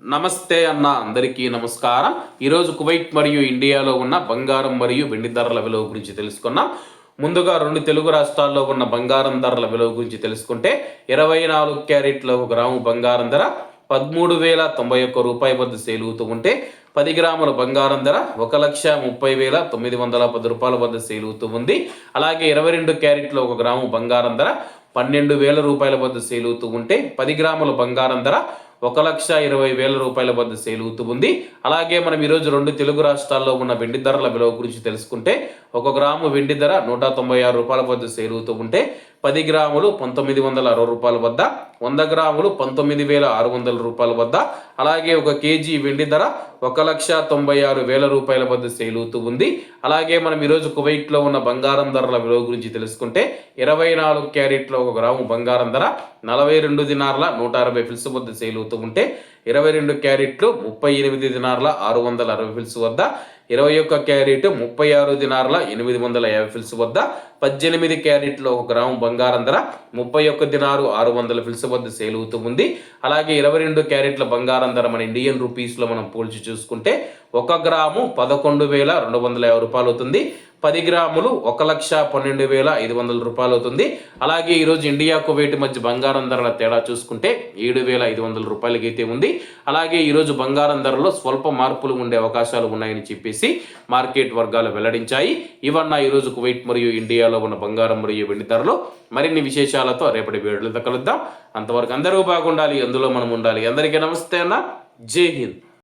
నమస్తే అన్న అందరికీ నమస్కారం. ఈరోజు కువైట్ మరియు ఇండియాలో ఉన్న బంగారం మరియు వెండి ధరల విలువ గురించి తెలుసుకున్నాం. ముందుగా రెండు తెలుగు రాష్ట్రాల్లో ఉన్న బంగారం ధరల విలువ గురించి తెలుసుకుంటే ఇరవై నాలుగు క్యారెట్ల ఒక గ్రాము బంగారం ధర పదమూడు వేల తొంభై ఒక్క రూపాయి వద్ద సేలుగుతూ ఉంటే పది గ్రాముల బంగారం ధర ఒక లక్ష ముప్పై వేల తొమ్మిది వందల పది రూపాయల వద్ద సేలుగుతూ ఉంది. అలాగే ఇరవై రెండు క్యారెట్ల ఒక గ్రాము బంగారం ధర పన్నెండు వేల రూపాయల వద్ద సేలుగుతూ ఉంటే పది గ్రాముల బంగారం ధర ఒక లక్ష ఇరవై వేల రూపాయల వద్ద సేలుగుతూ ఉంది. అలాగే మనం ఈరోజు రెండు తెలుగు రాష్ట్రాల్లో ఉన్న వెండి ధరల విలువ గురించి తెలుసుకుంటే ఒక గ్రాము వెండి ధర నూట తొంభై ఆరు రూపాయల వద్ద సేలుగుతూ ఉంటే పది గ్రాములు పంతొమ్మిది వందల అరవై రూపాయల వద్ద వంద గ్రాములు పంతొమ్మిది వేల ఆరు వందల రూపాయల వద్ద అలాగే ఒక కేజీ వెండి ధర ఒక లక్ష తొంభై ఆరు వేల రూపాయల వద్ద సేలుగుతూ ఉంది. అలాగే మనం ఈరోజు కువైట్లో ఉన్న బంగారం ధరల విలువ గురించి తెలుసుకుంటే ఇరవై నాలుగు క్యారెట్లో ఒక గ్రాము బంగారం ధర నలభై రెండు దినార్ల నూట అరవై ఫిల్స్ వద్ద సేలుగుతూ ఉంటే ఇరవై రెండు క్యారెట్లు ముప్పై ఎనిమిది దినార్ల ఆరు వందల అరవై ఫిల్స్ వద్ద ఇరవై ఒక్క క్యారెట్ ముప్పై ఆరు దినార్ల ఎనిమిది వందల యాభై ఫిల్స్ వద్ద పద్దెనిమిది క్యారెట్లో ఒక గ్రాము బంగారం ధర ముప్పై ఒక్క దినారు ఆరు వందల ఫిల్స్ వద్ద సేల్ అవుతూ ఉంది. అలాగే ఇరవై రెండు క్యారెట్ల బంగారం ధర మన ఇండియన్ రూపీస్లో మనం పోల్చి చూసుకుంటే ఒక గ్రాము పదకొండు వేల రెండు వందల యాభై రూపాయలు అవుతుంది పది గ్రాములు ఒక లక్ష పన్నెండు వేల ఐదు వందల రూపాయలు అవుతుంది. అలాగే ఈరోజు ఇండియా కువైట్ మధ్య బంగారం ధరల తేడా చూసుకుంటే ఏడు వేల ఐదు వందల రూపాయలకి అయితే ఉంది. అలాగే ఈరోజు బంగారం ధరలో స్వల్ప మార్పులు ఉండే అవకాశాలు ఉన్నాయని చెప్పేసి మార్కెట్ వర్గాలు వెల్లడించాయి. ఇవన్న ఈరోజు కువైట్ మరియు ఇండియాలో ఉన్న బంగారం మరియు వెండి ధరలు మరిన్ని విశేషాలతో రేపటి వీడియోలతో కలుద్దాం. అంతవరకు అందరూ బాగుండాలి అందులో మనం ఉండాలి. అందరికీ నమస్తే అన్న. జై హింద్.